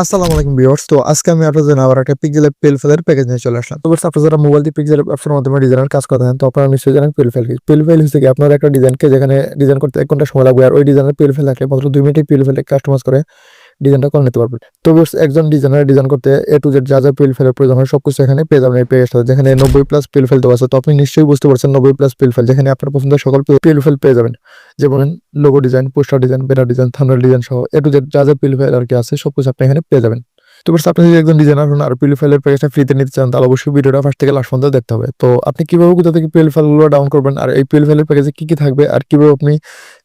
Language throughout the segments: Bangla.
আসসালামু আলাইকুম ভিউয়ার্স। তো আজকে আমি আপনাদের জন্য আবার একটা পিক্সেল পেল ফেলের প্যাকেজ নিয়ে চলে আসলাম। তো আপনারা যারা মোবাইল দিয়ে পিক্সেল অ্যাপসের মাধ্যমে ডিজাইনের কাজ করতে তো আপনারা নিশ্চয়ই জানেন পেল ফেল পেল ফেল হচ্ছে কি, আপনার একটা ডিজাইনকে যেখানে ডিজাইন করতে এক ঘণ্টা সময় লাগবে, আর ওই ডিজাইনের পেল ফেল থাকলে মাত্র দুই মিনিটে পেল ফেলে কাস্টমাইজ করে ডিজাইনটা করে নিতে পারবেন। তো একজন ডিজাইনার ডিজাইন করতে এ টু জেড যা যা পেল ফেলের প্রয়োজন হয়, সবকিছু এখানে পেয়ে যাবেন এই পেজটা যেখানে নব্বই প্লাস পেল ফেল দেওয়া আছে, তো আপনি নিশ্চয়ই বুঝতে পারছেন নব্বই প্লাস পেল ফেল যেখানে আপনার পছন্দের সকল পেল ফেল পেয়ে যাবেন। যেমন logo design poster design banner design thunder design সহ এ টু জেড যা যা পেল আর কি আছে সব কিছু আপনি এখানে পেয়ে যাবেন। তো first আপনি যদি একজন ডিজাইনার হন আর পিএল ফাইলের প্যাকেজটা ফ্রিতে নিতে চান, তাহলে অবশ্যই ভিডিওটা ফার্স্ট থেকে লাস্ট পর্যন্ত দেখতে হবে। তো আপনি কীভাবে কোথা থেকে পিএল ফাইলগুলো ডাউন করবেন আর এই পিএল ফাইলের প্যাকেজে কি কি থাকবে আর কীভাবে আপনি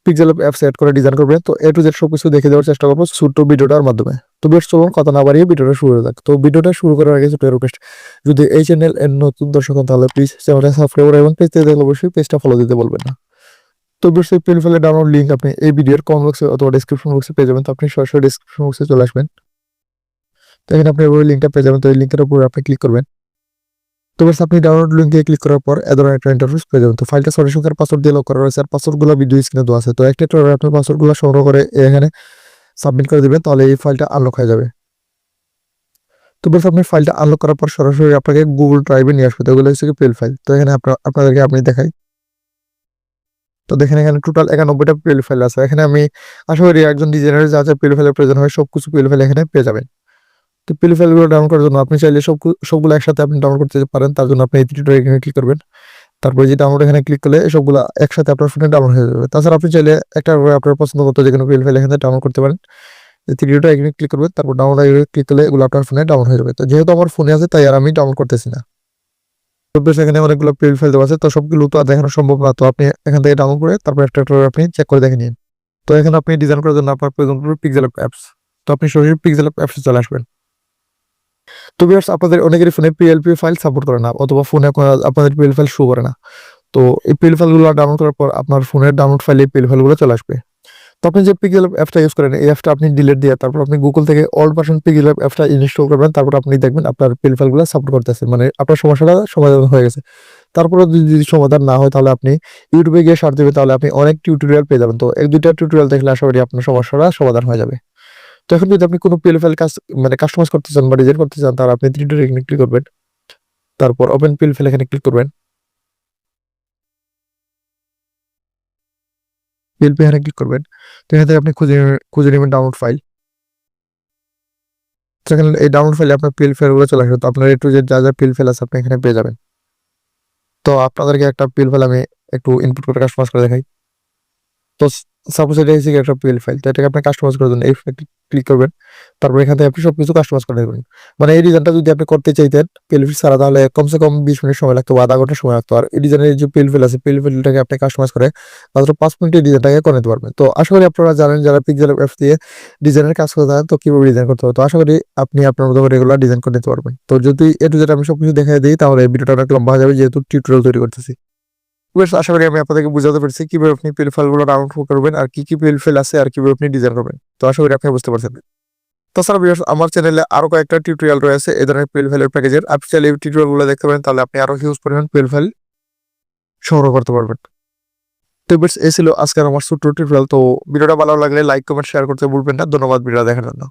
পিক্সেল অ্যাপস এড করে ডিজাইন করবেন, তো এ টু জেড সবকিছু দেখে দেওয়ার চেষ্টা করব ছোট্ট ভিডিওটার মাধ্যমে। তো বেশ, চলুন কথা না বাড়িয়ে ভিডিওটা শুরু হয়ে যাক। তো ভিডিওটা শুরু করার আগে ছোট রিকোয়েস্ট যদি এই চ্যানেল এর নতুন দর্শক তাহলে প্লিজ চ্যানেলটা সাবস্ক্রাইব করে এবং পেজতে দেখলে অবশ্যই পেজটা ফলো দিতে বলবেন না। তো বেশ এই পিএল ফাইলের ডাউনলোড লিঙ্ক আপনি এই ভিডিওর কমেন্ট বক্সে অথবা ডিসক্রিপশন বক্সে পেয়ে যাবেন। তো আপনি সরাসরি ডিসক্রিপশন বক্সে চলে আসবেন। তো এখানে আপনি ওই লিঙ্কটা পেয়ে যাবেন। তো এই লিঙ্কের উপর আপনি ক্লিক করবেন। তো বাস, আপনি ডাউনলোড লিঙ্কে ক্লিক করার পর এ ধরনের একটা ইন্টারফেস পেয়ে যাবেন। তো ফাইলটা সরি সংখ্যার পাসওয়ার্ড দিয়ে লক করা রয়েছে। আর পাসওয়ার্ডগুলো ভিডিও স্ক্রিনে দেওয়া আছে। তো একটা করে আপনি পাসওয়ার্ডগুলো সংগ্রহ করে এখানে সাবমিট করে দেবেন। তাহলে এই ফাইলটা আনলক হয়ে যাবে। তো বাস, আপনি ফাইলটা আনলক করার পর সরাসরি আপনাকে গুগল ড্রাইভে নিয়ে আসবে। তো এগুলো হচ্ছে পেল ফাইল তো এখানে আপনাদেরকে আপনি দেখাই। তো দেখেন এখানে টোটাল একানব্বইটা পেল ফাইল আছে। এখানে আমি আশা করি একজন ডিজাইনার যা যা পেল ফাইলের প্রয়োজন হয় সব কিছু পেল ফাইল এখানে পেয়ে যাবেন। তো পিল ফাইলগুলো ডাউনলোড করার জন্য আপনি চাইলে সব সবগুলো একসাথে আপনি ডাউনলোড করতে পারেন, তার জন্য আপনি এই থ্রিটা এখানে ক্লিক করবেন। তারপরে যে ডাউনলোড এখানে ক্লিক করলে সবগুলো একসাথে আপনার ফোনে ডাউনলোড হয়ে যাবে। তাছাড়া আপনি চাইলে একটা আপনার পছন্দ মতো যে কোনো পিল ফাইল এখানে ডাউনলোড করতে পারেন। থ্রিটা এখানে ক্লিক করবেন, তারপর ডাউনলোড ক্লিক করলে এগুলো আপনার ফোনে ডাউনলোড হয়ে যাবে। তো যেহেতু আমার ফোনে আছে, তাই আর আমি ডাউনলোড করতেছি না। এখানে অনেকগুলো তো সবগুলো তো দেখানো সম্ভব না। তো আপনি এখান থেকে করে তারপর আপনি চেক করে দেখে নিন। তো এখানে আপনি ডিজাইন করার জন্য আপনার প্রয়োজন পড়বে পিক্সেল অ্যাপস তো আপনি সরাসরি পিক্সেল অ্যাপসে চলে আসবেন। তো ভিউয়ার্স আপনাদের অনেকেরই ফোনে পিএলপি ফাইল সাপোর্ট করে না, অথবা ফোনে আপনাদের পিএল ফাইল শো করে না। তো এই পিএল ফাইলগুলো ডাউনলোড করার পর আপনার ফোনের ডাউনলোড ফাইলে পিএল ফাইলগুলো চলে আসবে। তো আপনি যে পিক্সেল অ্যাপটা ইউজ করেন, এই অ্যাপটা আপনি ডিলিট দিয়ে তারপর আপনি গুগল থেকে অল পার্সন পিক্সেল অ্যাপটা ইনস্টল করবেন, তারপর আপনি দেখবেন আপনার পিএল ফাইলগুলো সাপোর্ট করতেছে মানে আপনার সমস্যাটা সমাধান হয়ে গেছে। তারপরে যদি সমাধান না হয় তাহলে আপনি ইউটিউবে গিয়ে সার্চ দেবেন, তাহলে আপনি অনেক টিউটোরিয়াল পেয়ে যাবেন। তো এক, দুইটা টিউটোরিয়াল দেখলে আশা করি আপনার সমস্যাটা সমাধান হয়ে যাবে। তো এখন যদি আপনি কোনো পিএল ফাইল কাজ মানে কাস্টমাইজ করতে চান বা ডিজাইন করতে চান, তাহলে আপনি থ্রি ক্লিক করবেন। তারপর ওপেন পিএল ফাইল এখানে ক্লিক করবেন। পিএলপি এখানে ক্লিক করবেন তো এখান থেকে আপনি খুঁজে খুঁজে নেবেন ডাউনলোড ফাইল সেখানে এই ডাউনলোড ফাইলে আপনার পিএল ফাইলগুলো চলে আসবে। তো আপনার একটু যে যা যা পিএল ফাইল আছে, আপনি এখানে পেয়ে যাবেন। তো আপনাদেরকে একটা পিএল ফাইল আমি একটু ইনপুট করে কাস্টমাইজ করে দেখাই। তো সাপোজ এটা হচ্ছে একটা পিএল ফাইল তো এটাকে আপনি কাস্টমাইজ করার জন্য এই ক্লিক করবেন, তারপর এখান থেকে আপনি সবকিছু কাস্টমাইজ করে দেবেন মানে এই ডিজাইনটা যদি আপনি করতে চাইতেন পিএল ফিল ছাড়া, তাহলে কমসে কম বিশ মিনিট সময় লাগতো বা আধা ঘণ্টা সময় লাগতো। আর এই ডিজাইনের যে পিএল ফিল আছে পিএল ফিলটাকে আপনি কাস্টমাইজ করে মাত্র পাঁচ মিনিটের ডিজাইনটাকে করে নিতে পারবেন। তো আশা করি আপনারা জানেন, যারা পিক্সেল অ্যাপস দিয়ে ডিজাইনের কাজ করতে চান, তো কীভাবে ডিজাইন করতে হবে? তো আশা করি আপনি আপনার মতো করে রেগুলার ডিজাইন করে নিতে পারবেন। তো যদি এ টু জেড আমি সবকিছু দেখাই দিই, তাহলে ভিডিওটা অনেক লম্বা হয়ে যাবে, যেহেতু টিউটোরিয়াল তৈরি করতেছি। বেশ আশা করি আমি আপনাদেরকে বুঝাতে পেরেছি কীভাবে আপনি পিএল ফাইলগুলো ডাউনলোড করবেন আর কি কি পিএল ফাইল আছে আর কীভাবে আপনি ডিজাইন করবেন। তো আশা করি আপনি বুঝতে পারছেন। তাছাড়া ভিউয়ার্স আমার চ্যানেলে আরও কয়েকটা টিউটোরিয়াল রয়েছে এই ধরনের পিএল ফাইলের প্যাকেজের আপনি চাইলে এই টিউটোরিয়ালগুলো দেখতে পারেন, তাহলে আপনি আরও হিউজ পরিমাণ পিএল ফাইল সংগ্রহ করতে পারবেন। তো বেশ এই ছিল আজকের আমার ছোট্ট টিউটোরিয়াল তো ভিডিওটা ভালো লাগলে লাইক কমেন্ট শেয়ার করতে ভুলবেন না। ধন্যবাদ ভিডিও দেখার জন্য।